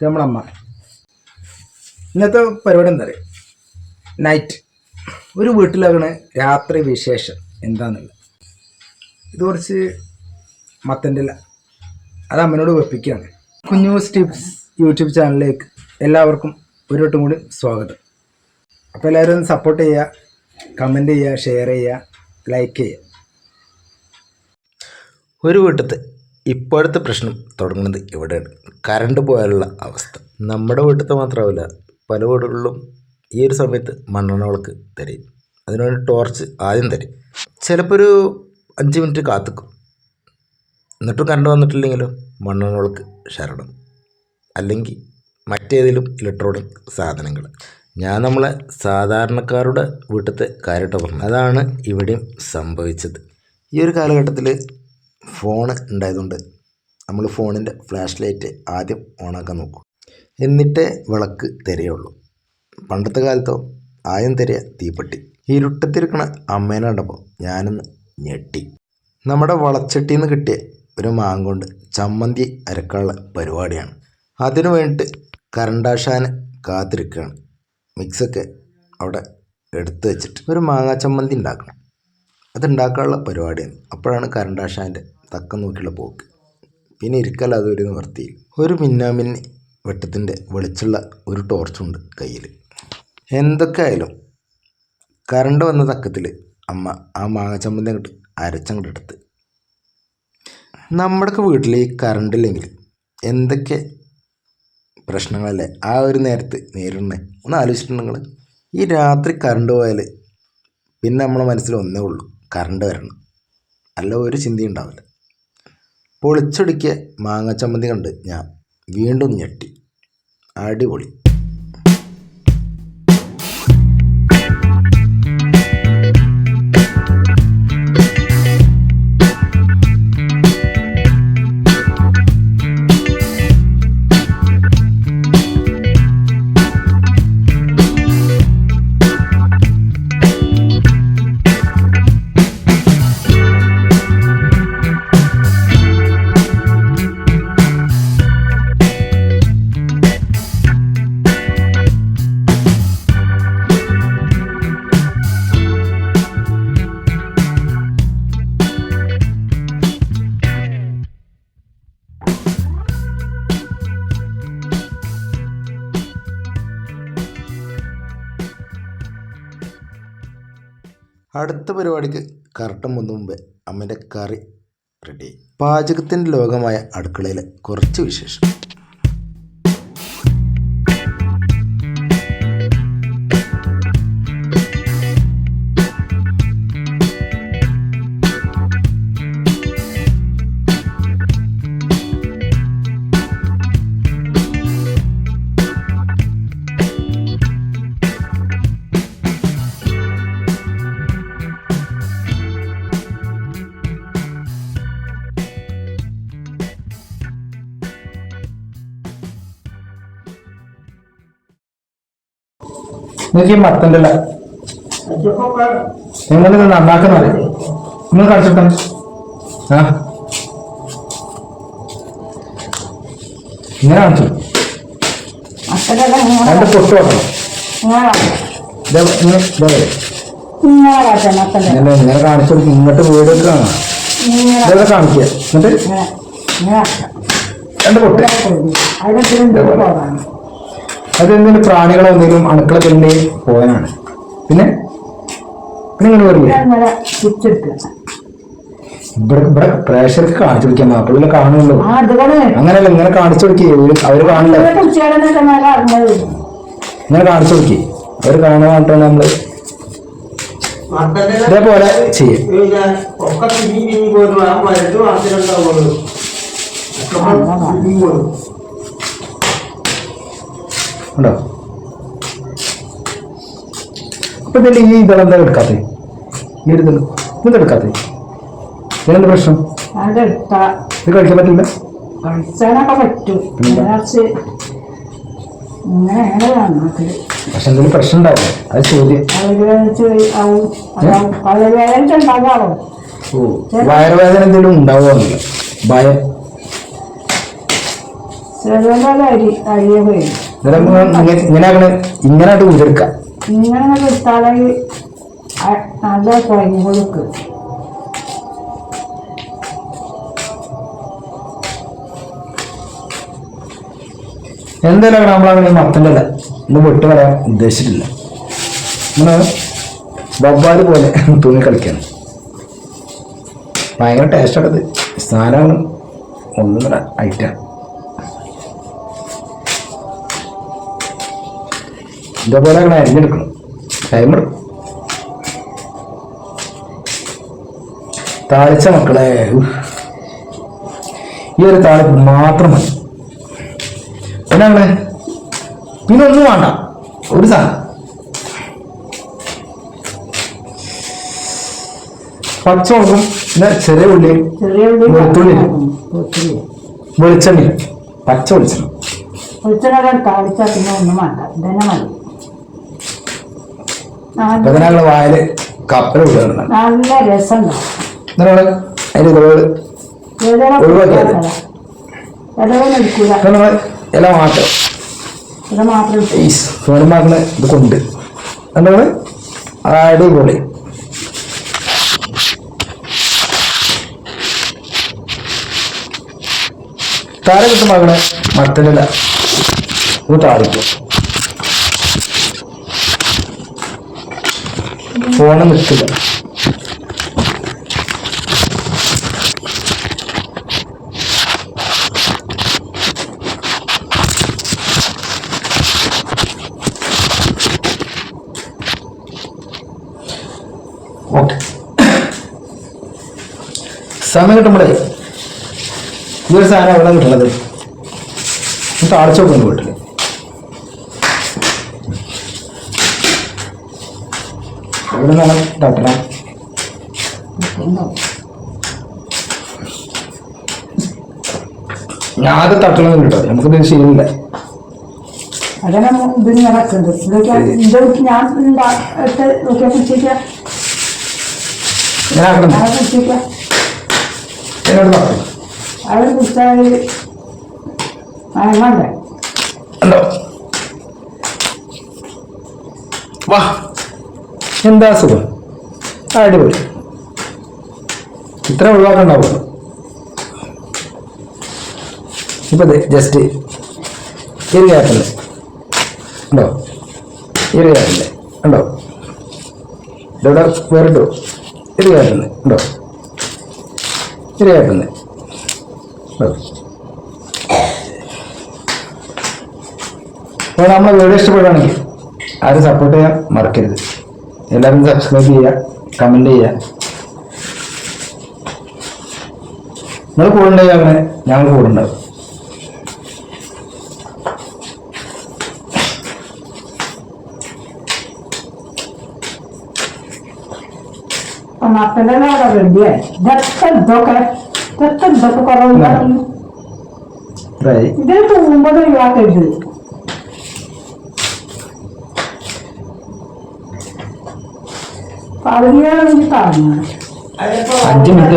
ഇത് നമ്മളമ്മ ഇന്നത്തെ പരിപാടി എന്താ പറയുക നൈറ്റ് ഒരു വീട്ടിലാകണ രാത്രി വിശേഷം എന്താണെന്നുള്ളത് ഇത് കുറച്ച് മത്തന്റെ ഇല. അത് അമ്മനോട് വെപ്പിക്കുകയാണ് കുഞ്ഞു സ്റ്റിപ്സ് യൂട്യൂബ് ചാനലിലേക്ക് എല്ലാവർക്കും ഒരു വട്ടം കൂടി സ്വാഗതം. അപ്പോൾ എല്ലാവരും ഒന്ന് സപ്പോർട്ട് ചെയ്യുക കമന്റ് ചെയ്യുക ഷെയർ ചെയ്യുക ലൈക്ക് ചെയ്യുക ഒരു വീട്ടിലത്തെ ഇപ്പോഴത്തെ പ്രശ്നം തുടങ്ങുന്നത് ഇവിടെയാണ്. കറണ്ട് പോയാലുള്ള അവസ്ഥ. നമ്മുടെ വീട്ടിലത്തെ മാത്രമല്ല പല വീടുകളിലും ഈ ഒരു സമയത്ത് മണ്ണെണ്ണ വിളക്ക് തരും. അതിനുവേണ്ടി ടോർച്ച് ആദ്യം തരും. ചിലപ്പോൾ ഒരു അഞ്ച് മിനിറ്റ് കാത്തിക്കും. എന്നിട്ടും കറണ്ട് വന്നിട്ടില്ലെങ്കിലോ മണ്ണെണ്ണ വിളക്ക് ശരണം. അല്ലെങ്കിൽ മറ്റേതെങ്കിലും ഇലക്ട്രോണിക് സാധനങ്ങൾ. ഞാൻ നമ്മളെ സാധാരണക്കാരുടെ വീട്ടിലത്തെ കാര്യമായിട്ട് പറഞ്ഞു അതാണ് ഇവിടെയും സംഭവിച്ചത്. ഈ ഒരു കാലഘട്ടത്തിൽ ഫോൺ ഉണ്ടായതുകൊണ്ട് നമ്മൾ ഫോണിന്റെ ഫ്ലാഷ് ലൈറ്റ് ആദ്യം ഓണാക്കാൻ നോക്കും. എന്നിട്ടേ വിളക്ക് തിരയുള്ളൂ പണ്ടത്തെ കാലത്തോ ആദ്യം തിരയ തീപ്പെട്ടി. ഇരുട്ടത്തിരിക്കണ അമ്മേനെ കണ്ടപ്പോൾ ഞാനൊന്ന് ഞെട്ടി. നമ്മുടെ വളച്ചട്ടിയിൽ നിന്ന് കിട്ടിയ ഒരു മാങ്ങ കൊണ്ട് ചമ്മന്തി അരക്കാനുള്ള പരിപാടിയാണ്. അതിനു വേണ്ടിയിട്ട് കരണ്ടാശാന് കാത്തിരിക്കുകയാണ്. മിക്സൊക്കെ അവിടെ എടുത്തു വെച്ചിട്ട് ഒരു മാങ്ങാ ചമ്മന്തി ഉണ്ടാക്കണം. അത് ഉണ്ടാക്കാനുള്ള പരിപാടിയാണ്. അപ്പോഴാണ് കരണ്ടാശാന്റെ തക്കം നോക്കിയുള്ള പോക്ക്. പിന്നെ ഇരിക്കല്ലാതെ ഒരു നിവർത്തിയിൽ ഒരു മിന്നാമിൻ വെട്ടത്തിന്റെ വെളിച്ചുള്ള ഒരു ടോർച്ചുണ്ട് കയ്യിൽ. എന്തൊക്കെ ആയാലും കറണ്ട് വന്ന തക്കത്തിൽ അമ്മ ആ മാങ്ങ ചമ്മന്തി അങ്ങോട്ട് അരച്ചങ്ങോട്ട് എടുത്ത്. നമ്മുടെയൊക്കെ വീട്ടിൽ ഈ കറണ്ട് ഇല്ലെങ്കിൽ എന്തൊക്കെ പ്രശ്നങ്ങളല്ലേ? ആ ഒരു നേരത്ത് നേരിടണേ. ഒന്ന് ആലോചിച്ചിട്ടുണ്ടെങ്കിൽ ഈ രാത്രി കറണ്ട് പോയാൽ പിന്നെ നമ്മളെ മനസ്സിൽ ഒന്നേ ഉള്ളൂ. കറണ്ട് വരണം. അല്ല ഒരു ചിന്തയും ഉണ്ടാവില്ല. പൊളിച്ചൊടുക്കിയ മാങ്ങ ചമ്മന്തി കണ്ട് ഞാൻ വീണ്ടും ഞെട്ടി. അടിപൊളി. അടുത്ത പരിപാടിക്ക് കറട്ടം വന്നു മുമ്പേ അമ്മേന്റെ കറി റെഡി പാചകത്തിന്റെ ലോകമായ അടുക്കളയിലെ കുറച്ച് വിശേഷം. നിങ്ങൾക്ക് ഈ മത്തന്റെ നിങ്ങളിത് നന്നാക്കുന്ന നന്നാക്കുന്നത് നിങ്ങൾ കാണിച്ചിട്ടെ ആ. ഇങ്ങനെ കാണിച്ചു? രണ്ട് പൊട്ട് വെക്കണം. ഇങ്ങനെ കാണിച്ചു കൊടുക്കും. ഇങ്ങോട്ട് വീട് കാണാം. ഇതൊക്കെ കാണിക്കുക എന്നിട്ട്? രണ്ട് പൊട്ട്. അതെന്തെങ്കിലും പ്രാണികളോ എന്തെങ്കിലും അണുക്കളൊക്കെ തന്നെ പോകാനാണ്. പിന്നെ? നിങ്ങൾ ഇവിടെ ഇവിടെ പ്രേക്ഷകർക്ക് കാണിച്ചു കൊടുക്കാൻ മാപ്പിളിൽ കാണുമല്ലോ അങ്ങനെയല്ല ഇങ്ങനെ കാണിച്ചു കൊടുക്കേ അവർ കാണില്ല. ഇങ്ങനെ കാണിച്ചു കൊടുക്കേ. അവർ കാണുവാനായിട്ടാണ് നമ്മൾ. ഇതേപോലെ ചെയ്യും. ഒക്കെ ഉണ്ടോ? അപ്പൊ ഇതിന്റെ ഈ ഇതെന്താ എടുക്കാത്ത? ഈ ഒരു ഇതെന്താ ഇതെന്താ എടുക്കാത്ത? ഇതിനെന്താ പ്രശ്നം? ഇത് കഴിക്കാൻ പറ്റില്ല? പക്ഷെ എന്തെങ്കിലും പ്രശ്നം ഉണ്ടാവില്ല? അത് ചോദ്യം. വയറുവേദന എന്തെങ്കിലും ഉണ്ടാവോ ഭയം? അരി അരിയ പോയി ഇങ്ങനെ ഇങ്ങനെ ആക്കണ ഇങ്ങനെ കിട്ടാതെ നല്ല കുഴഞ്ഞു കൊടുക്ക് എന്തായാലും നമ്മളങ്ങനെ മത്തന്റെ അല്ല ഇന്ന് വിട്ട് പറയാൻ ഉദ്ദേശിച്ചിട്ടില്ല. നമ്മൾ ബൊബ്ബാൽ പോലെ തുണി കളിക്കാണ്. ഭയങ്കര ടേസ്റ്റാണത് സാധനമാണ് ഒന്നും ഐറ്റാണ് ഇതേപോലെ അങ്ങനെ അരിഞ്ഞെടുക്കണം. ടൈം എടുക്കും താളിച്ച മക്കളെ ഈ ഒരു താളിപ്പ് മാത്രം മതി. പിന്നെ അങ്ങനെ പിന്നെ ഒന്നും വേണ്ട. ഒരു സാധനം. പച്ചമുളകും പിന്നെ ചെറിയ ഉള്ളി വെളുത്തുള്ളി. വെളിച്ചെണ്ണ. പച്ച വെളിച്ചെണ്ണ. വെളിച്ചെണ്ണ താളിച്ചാൽ പിന്നെ ഒന്നും വേണ്ട. ഇതന്നെ മതി. അപ്പൊ ഞങ്ങൾ വായൽ കപ്പൽ വിടുകയാണ് നല്ല രസം. ഉണ്ടാവും എന്നിട്ട് അതിന്റെ ഇതോട് ഒഴിവാക്കിയത്. ഇലവൊന്നും ഇല മാത്രം. ഇത് കൊണ്ട്. എന്താണ് അടിപൊളി. താര കിട്ടുമ്പോൾ മത്തനില. ഒന്ന് താളിക്കും. ഫോണ് നിൽക്കില്ല. സമയം കിട്ടുമ്പോഴേ ഈ ഒരു സാധനം എവിടെ കിട്ടുന്നത് താളിച്ചു നോക്കുന്നു വീട്ടിൽ എവിടെ നല്ല തട്ടണം അത് തട്ടണമെന്ന് കേട്ടോ നമുക്കിത് ശരിയില്ല അങ്ങനെ ഇതിന് നടക്കുന്നുണ്ട് ഇതൊക്കെ ഇതൊക്കെ ഞാൻ എന്നോട് പറഞ്ഞു അവർ പിടിച്ചാൽ മയങ്ങണ്ടേ ഉണ്ടോ? വാ. എന്താ സുഖം? അടിപൊളി. ഇത്ര ഒഴിവാക്കണ്ടാവും? ഇപ്പൊ ജസ്റ്റ് ഗ്യാപ്പില്ലേ ഉണ്ടോ? ഗ്യാപ്പില്ലേ ഉണ്ടോ? ഇതോടെ വേറിട്ടോ. ഗ്യാപ്പില്ലേ ഉണ്ടോ? ഇരു ഗ്യാപ്പില്ലേ ഉണ്ടോ? അപ്പോൾ നമ്മളെ വീഡിയോ ഇഷ്ടപ്പെടുകയാണെങ്കിൽ ആരും സപ്പോർട്ട് ചെയ്യാൻ മറക്കരുത്. എല്ലാവരും സബ്സ്ക്രൈബ് ചെയ്യുക കമന്റ് ചെയ്യുക. നിങ്ങൾ കൂടെ ഉണ്ടായി അങ്ങനെ ഞങ്ങൾ കൂടെ ഉണ്ടാവും ഇതിന് തൂമ്പത് ഒഴിവാക്കരുത്. അഞ്ച് മിനിറ്റ്.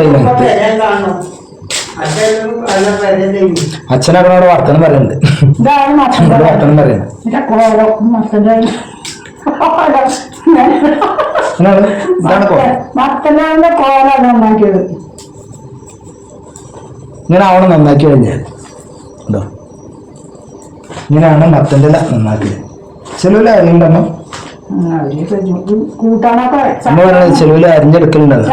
അച്ഛനവിടെ വർത്തനം പറയുന്നുണ്ട്. വർത്തനം പറയുന്നത് കോലം ഇങ്ങനെ ആവണം നന്നാക്കി കഴിഞ്ഞാൽ. ഇങ്ങനെയാണ് മത്തന്റെ നന്നാക്കിയത്. ചിലവിൽ അറിയണ്ടമ്മ കൂട്ടാനൊക്കെ അരിഞ്ഞെടുക്കലുണ്ടാവും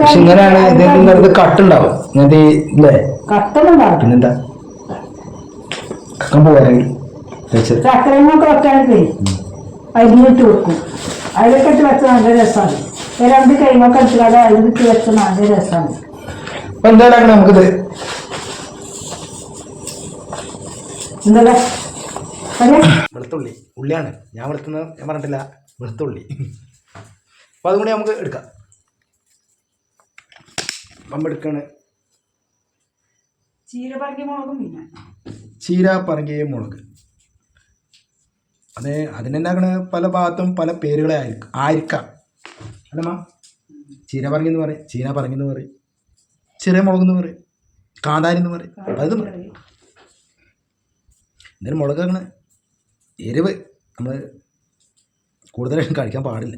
പക്ഷെ ഇങ്ങനെയാണ് ഇതിന്റെ അടുത്ത് കട്ടുണ്ടാവും. ഇങ്ങനത്തെ ഇല്ലേ? പിന്നെന്താ? കക്കാൻ പോകാനെങ്കിൽ വെച്ചത് ചക്കരയൊക്കെ വെക്കാനൊക്കെ അരിഞ്ഞിട്ട് വെക്കും. അതിലൊക്കെ ഇട്ട് വെച്ച നല്ല രസമാണ് രണ്ട് കൈമൊക്കെ എടുത്തിട്ട് അതിലിട്ട് വെച്ച നല്ല രസമാണ് എന്തായാലും നമുക്കിത്? എന്താ? വെളുത്തുള്ളി. ഉള്ളിയാണ്. ഞാൻ വെളുത്തുന്നത് ഞാൻ പറഞ്ഞിട്ടില്ല. വെളുത്തുള്ളി. അപ്പൊ അതും കൂടി നമുക്ക് എടുക്കാം. പമ്പെടുക്കാണ് ചീര പറകിയ മുളകും പിന്നെ. ചീര മുളക്. അത് അതിനെന്താക്കണ പല ഭാഗത്തും പല പേരുകളെ ആയിരിക്കും ആയിരിക്കാം. അല്ലമ്മ ചീര പറങ്ങിയെന്ന് പറയും ചീന പറങ്ങിയെന്ന് പറയും ചെറിയ മുളക് എന്ന് പറയും കാന്താരി എന്ന് പറയും. അത് പറയും. എന്തായാലും മുളകാണ് എരിവ് നമ്മൾ കൂടുതലായിട്ട് കഴിക്കാൻ പാടില്ല.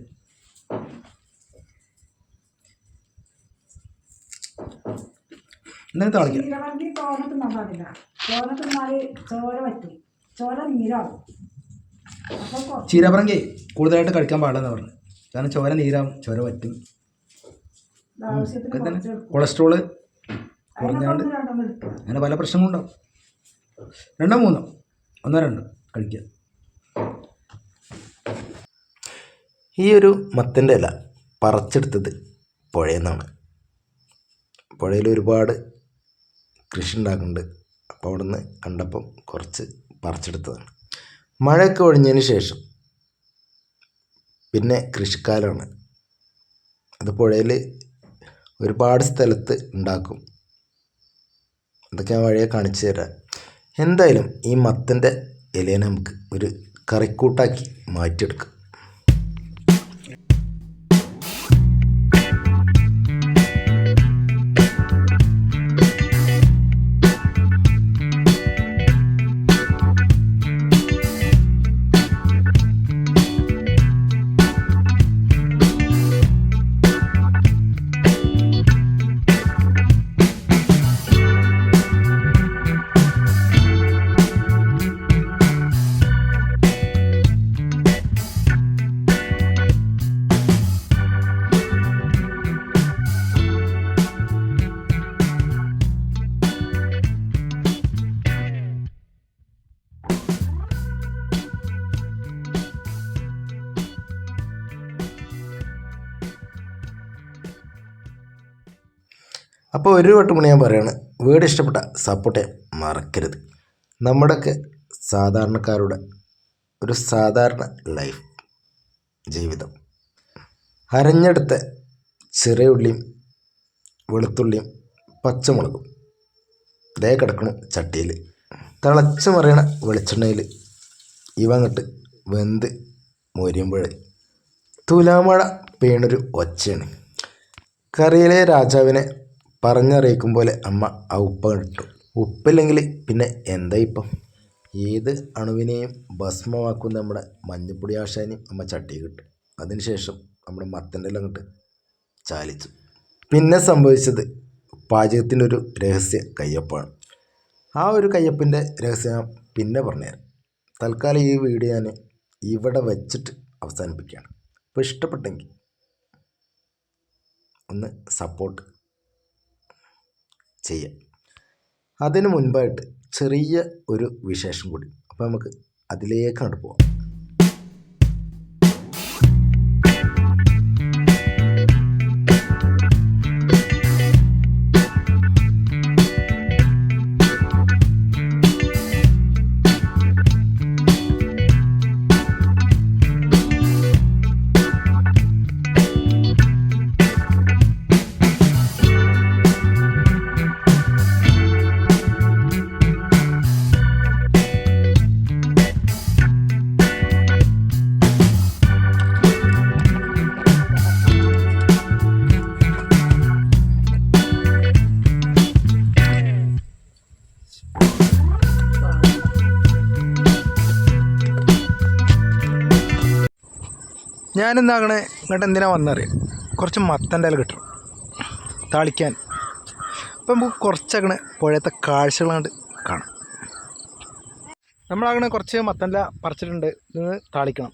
എന്തായാലും തളിക്കാം ചീരവണ്ടി തോന തിന്നാൻ പാടില്ല തോന തിന്നാൽ ചോര പറ്റും ചോര നീരാവും. അപ്പൊ ചീരപ്പറങ്കി കൂടുതലായിട്ട് കഴിക്കാൻ പാടില്ലെന്ന് പറഞ്ഞു. കാരണം ചോര നീരാവും ചോര പറ്റും കൊളസ്ട്രോൾ കുറഞ്ഞാണ്ട് അങ്ങനെ പല പ്രശ്നങ്ങളുണ്ടാവും. രണ്ടോ മൂന്നോ? ഒന്നോ രണ്ടോ? കഴിക്കുക. ഈ ഒരു മത്തന്റെ ഇല പറിച്ചെടുത്തത് പുഴയിൽ നിന്നാണ് പുഴയിൽ ഒരുപാട് കൃഷി ഉണ്ടാക്കുന്നുണ്ട്. അപ്പോൾ അവിടെ നിന്ന് കണ്ടപ്പം കുറച്ച് പറിച്ചെടുത്തതാണ്. മഴയൊക്കെ ഒഴിഞ്ഞതിന് ശേഷം പിന്നെ കൃഷിക്കാലമാണ് അത് പുഴയിൽ ഒരുപാട് സ്ഥലത്ത് ഉണ്ടാക്കും. അതൊക്കെ ഞാൻ വഴിയെ കാണിച്ചു തരാം. എന്തായാലും ഈ മത്തന്റെ ഇലയെ നമുക്ക് ഒരു കറിക്കൂട്ടാക്കി മാറ്റിയെടുക്കാം. അപ്പോൾ ഒരു വട്ടം കൂടി ഞാൻ പറയുകയാണ് വീട് ഇഷ്ടപ്പെട്ട സപ്പോർട്ട് മറക്കരുത്. നമ്മുടെയൊക്കെ സാധാരണക്കാരുടെ ഒരു സാധാരണ ലൈഫ് ജീവിതം. അരഞ്ഞെടുത്ത ചെറിയ ഉള്ളിയും വെളുത്തുള്ളിയും പച്ചമുളകും. ദേ കിടക്കണം ചട്ടിയിൽ തിളച്ച് മറിയണ വെളിച്ചെണ്ണയിൽ ഇവ അങ്ങോട്ട് വെന്ത് മൊരിയുമ്പോഴേ തുലാമഴ പെയ്യണൊരു ഒച്ചയാണ്. കറിയിലെ രാജാവിനെ പറഞ്ഞറിയിക്കും പോലെ അമ്മ ആ ഉപ്പ ഇട്ടു. ഉപ്പില്ലെങ്കിൽ പിന്നെ എന്താ ഇപ്പം? ഏത് അണുവിനെയും ഭസ്മമാക്കുന്ന നമ്മുടെ മഞ്ഞപ്പൊടി ആശാനും അമ്മ ചട്ടി കിട്ടും അതിനുശേഷം നമ്മുടെ മത്തന്റെ എല്ലാം കിട്ട് ചാലിച്ചു. പിന്നെ സംഭവിച്ചത് പാചകത്തിന്റെ ഒരു രഹസ്യ കയ്യപ്പാണ്. ആ ഒരു കയ്യപ്പിന്റെ രഹസ്യം പിന്നെ പറഞ്ഞുതരാം. തൽക്കാലം ഈ വീഡിയോ ഞാൻ ഇവിടെ വെച്ചിട്ട് അവസാനിപ്പിക്കുകയാണ്. അപ്പോൾ ഇഷ്ടപ്പെട്ടെങ്കിൽ ഒന്ന് സപ്പോർട്ട് ചെയ്യാം. അതിനു മുൻപായിട്ട് ചെറിയ ഒരു വിശേഷം കൂടി. അപ്പോൾ നമുക്ക് അതിലേക്കാണ് പോവാം. ഞാനെന്താകണേ ഇങ്ങോട്ട് എന്തിനാ വന്നറിയാം? കുറച്ച് മത്തന്റെ ഇല കിട്ടണം. താളിക്കാൻ. അപ്പം നമുക്ക് കുറച്ചങ്ങനെ പുഴയത്തെ കാഴ്ചകളാണ്ട് കാണാം. നമ്മളങ്ങനെ കുറച്ച് മത്തന്റെ പറിച്ചിട്ടുണ്ട്. ഇത് താളിക്കണം.